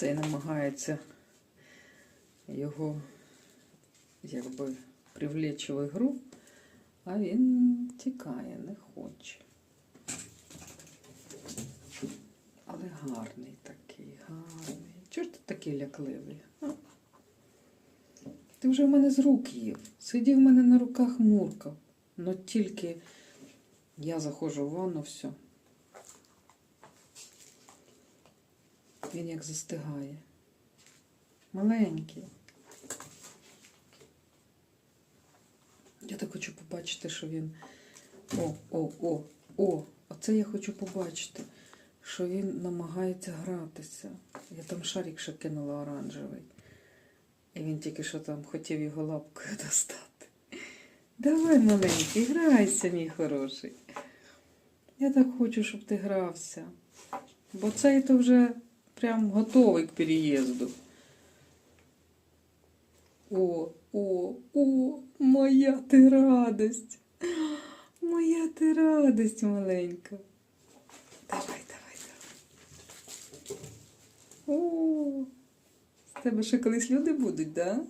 Цей намагається його якби привлечь в ігру, а він тікає, не хоче. Але гарний такий, гарний. Чого ж ти такий лякливий? А? Ти вже в мене з рук їв. Сидів в мене на руках муркав. Ну тільки я заходжу в ванну, все. Він як застигає. Маленький. Я так хочу побачити, що він. О, о, о, о! Оце я хочу побачити, що він намагається гратися. Я там шарик ще кинула оранжевий. І він тільки що там хотів його лапкою достати. Давай, маленький, грайся, мій хороший. Я так хочу, щоб ти грався. Бо цей то вже прям готовий к переезду. О, о, о, моя ти радость. Моя ти радость маленька. Давай, давай, давай. О, з тебе ще колись люди будуть, да?